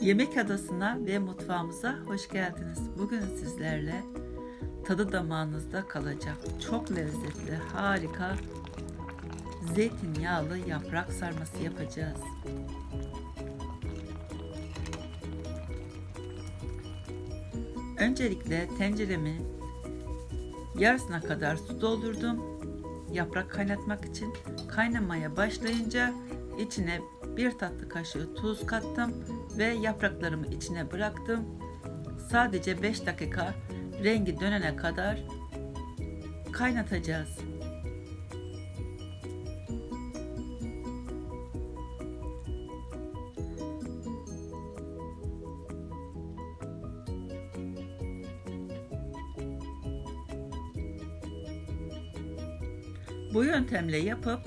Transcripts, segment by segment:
Yemek adasına ve mutfağımıza hoş geldiniz. Bugün sizlerle tadı damağınızda kalacak çok lezzetli, harika zeytinyağlı yaprak sarması yapacağız. Öncelikle tenceremi yarısına kadar su doldurdum. Yaprak kaynatmak için kaynamaya başlayınca içine bir tatlı kaşığı tuz kattım ve yapraklarımı içine bıraktım. Sadece 5 dakika rengi dönene kadar kaynatacağız. Bu yöntemle yapıp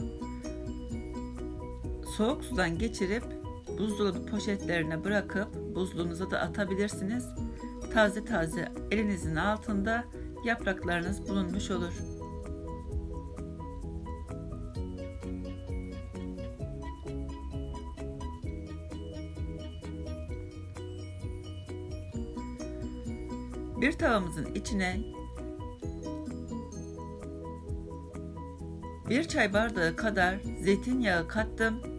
soğuk sudan geçirip buzdolabı poşetlerine bırakıp buzluğunuza da atabilirsiniz. Taze taze elinizin altında yapraklarınız bulunmuş olur. Bir tavamızın içine bir çay bardağı kadar zeytinyağı kattım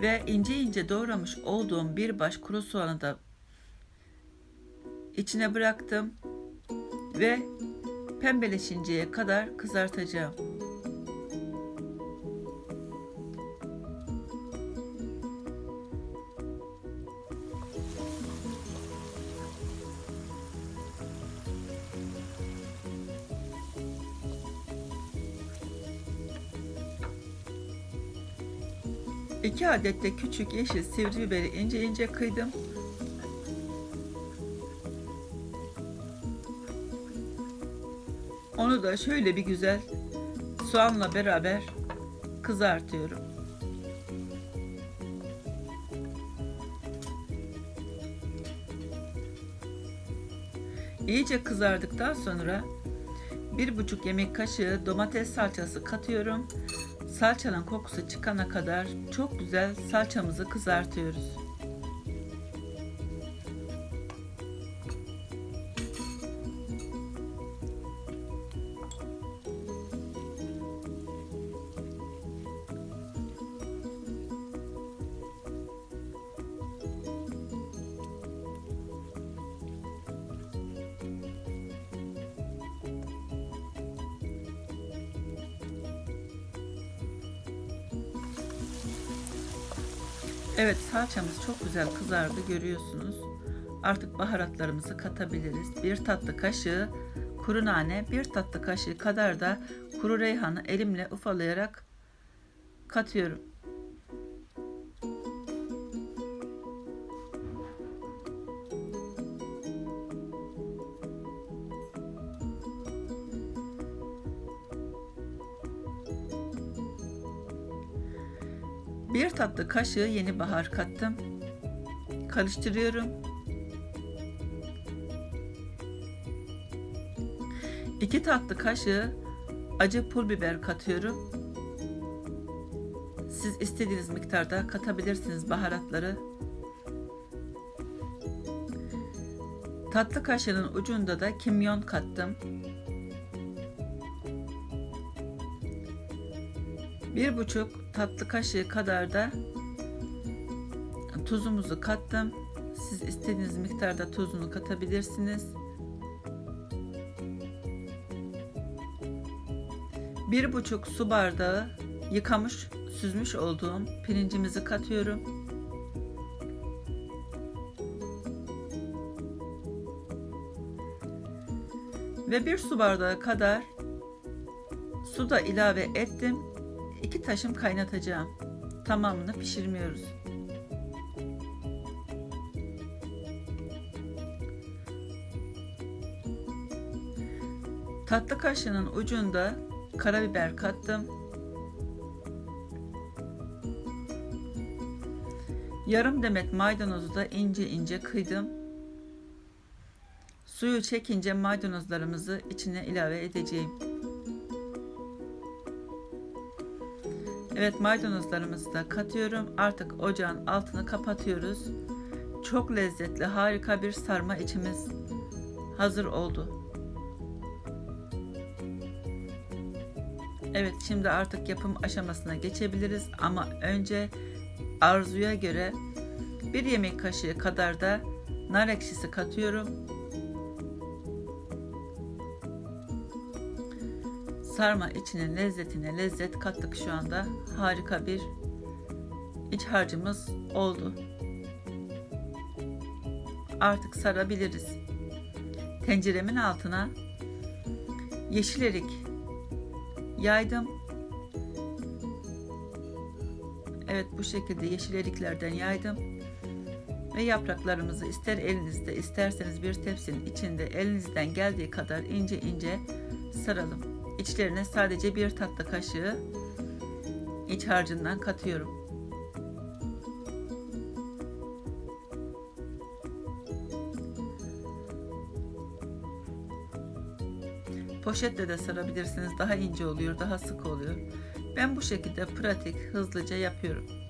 ve ince ince doğramış olduğum bir baş kuru soğanı da içine bıraktım ve pembeleşinceye kadar kızartacağım. İki adet de küçük yeşil sivri biberi ince ince kıydım. Onu da şöyle bir güzel soğanla beraber kızartıyorum. İyice kızardıktan sonra bir buçuk yemek kaşığı domates salçası katıyorum. Salçanın kokusu çıkana kadar çok güzel salçamızı kızartıyoruz. Evet salçamız çok güzel kızardı görüyorsunuz. Artık baharatlarımızı katabiliriz. Bir tatlı kaşığı kuru nane, bir tatlı kaşığı kadar da kuru reyhanı elimle ufalayarak katıyorum. Bir tatlı kaşığı yeni bahar kattım. Karıştırıyorum. İki tatlı kaşığı acı pul biber katıyorum. Siz istediğiniz miktarda katabilirsiniz baharatları. Tatlı kaşığının ucunda da kimyon kattım. Bir buçuk tatlı kaşığı kadar da tuzumuzu kattım. Siz istediğiniz miktarda tuzunu katabilirsiniz. Bir buçuk su bardağı yıkamış, süzmüş olduğum pirincimizi katıyorum. Ve bir su bardağı kadar su da ilave ettim. İki taşım kaynatacağım. Tamamını pişirmiyoruz. Tatlı kaşığının ucunda karabiber kattım. Yarım demet maydanozu da ince ince kıydım. Suyu çekince maydanozlarımızı içine ilave edeceğim. Evet maydanozlarımızı da katıyorum. Artık ocağın altını kapatıyoruz. çok lezzetli, harika bir sarma içimiz hazır oldu. Evet, şimdi artık yapım aşamasına geçebiliriz ama önce arzuya göre bir yemek kaşığı kadar da nar ekşisi katıyorum. Sarma içinin lezzetine lezzet kattık şu anda. Harika bir iç harcımız oldu. Artık sarabiliriz. Tenceremin altına yeşil erik yaydım. Evet bu şekilde yeşil eriklerden yaydım. Ve yapraklarımızı ister elinizde isterseniz bir tepsinin içinde elinizden geldiği kadar ince ince saralım. İçlerine sadece bir tatlı kaşığı iç harcından katıyorum. Poşetle de sarabilirsiniz. Daha ince oluyor, daha sık oluyor. Ben bu şekilde pratik, hızlıca yapıyorum.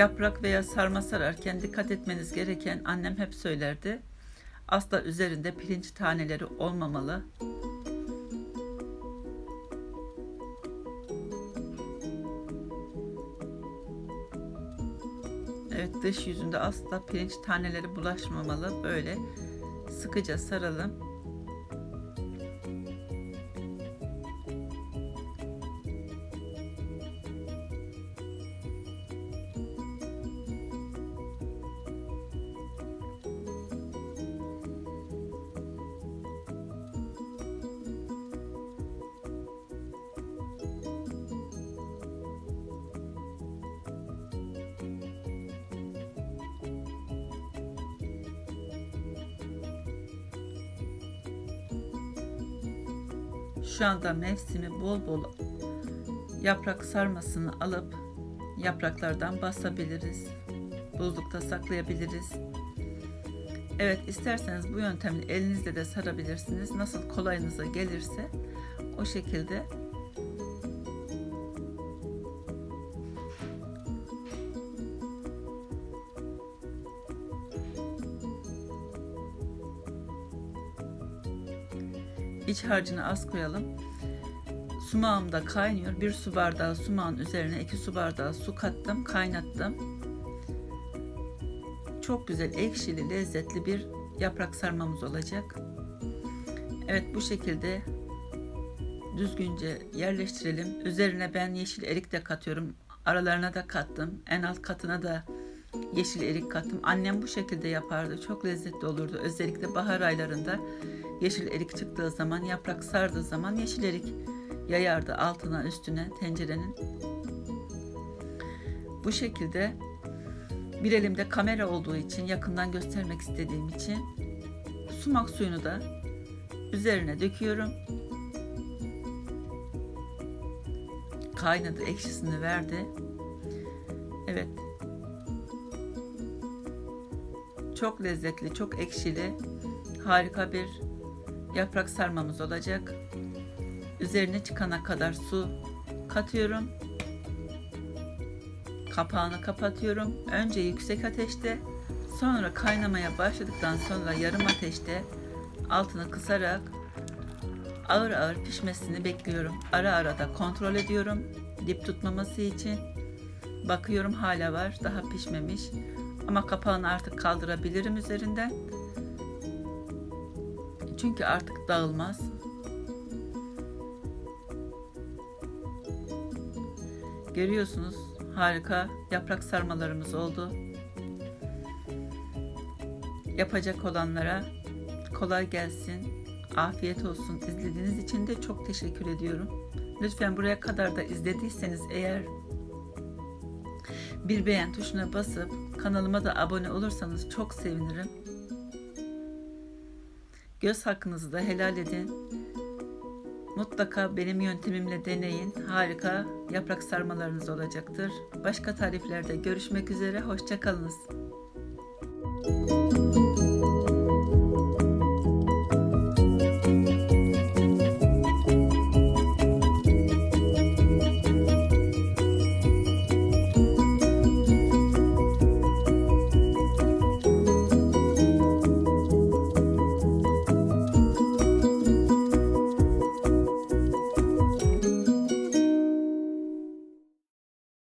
Yaprak veya sarma sararken dikkat etmeniz gereken annem hep söylerdi. Asla üzerinde pirinç taneleri olmamalı. Evet dış yüzünde asla pirinç taneleri bulaşmamalı. Böyle sıkıca saralım. Şu anda mevsimi bol bol yaprak sarmasını alıp yapraklardan basabiliriz. Buzlukta saklayabiliriz. Evet isterseniz bu yöntemle elinizle de sarabilirsiniz. Nasıl kolayınıza gelirse o şekilde İç harcını az koyalım. Sumağım da kaynıyor. Bir su bardağı sumağın üzerine iki su bardağı su kattım, kaynattım. Çok güzel, ekşili, lezzetli bir yaprak sarmamız olacak. Evet bu şekilde düzgünce yerleştirelim. Üzerine ben yeşil erik de katıyorum. Aralarına da kattım. En alt katına da yeşil erik kattım. Annem bu şekilde yapardı. Çok lezzetli olurdu. Özellikle bahar aylarında yeşil erik çıktığı zaman, yaprak sardığı zaman yeşil erik yayardı altına üstüne tencerenin. Bu şekilde bir elimde kamera olduğu için yakından göstermek istediğim için sumak suyunu da üzerine döküyorum. Kaynadı, ekşisini verdi. Evet. Çok lezzetli, çok ekşili, harika bir yaprak sarmamız olacak. Üzerine çıkana kadar su katıyorum. Kapağını kapatıyorum. Önce yüksek ateşte, sonra kaynamaya başladıktan sonra yarım ateşte altını kısarak ağır ağır pişmesini bekliyorum. Ara ara da kontrol ediyorum dip tutmaması için. Bakıyorum hala var, daha pişmemiş. Ama kapağını artık kaldırabilirim üzerinden. Çünkü artık dağılmaz. Görüyorsunuz harika yaprak sarmalarımız oldu. Yapacak olanlara kolay gelsin. Afiyet olsun. İzlediğiniz için de çok teşekkür ediyorum. Lütfen buraya kadar da izlediyseniz eğer bir beğen tuşuna basıp kanalıma da abone olursanız çok sevinirim. Göz hakkınızı da helal edin. Mutlaka benim yöntemimle deneyin. Harika yaprak sarmalarınız olacaktır. Başka tariflerde görüşmek üzere. Hoşçakalınız.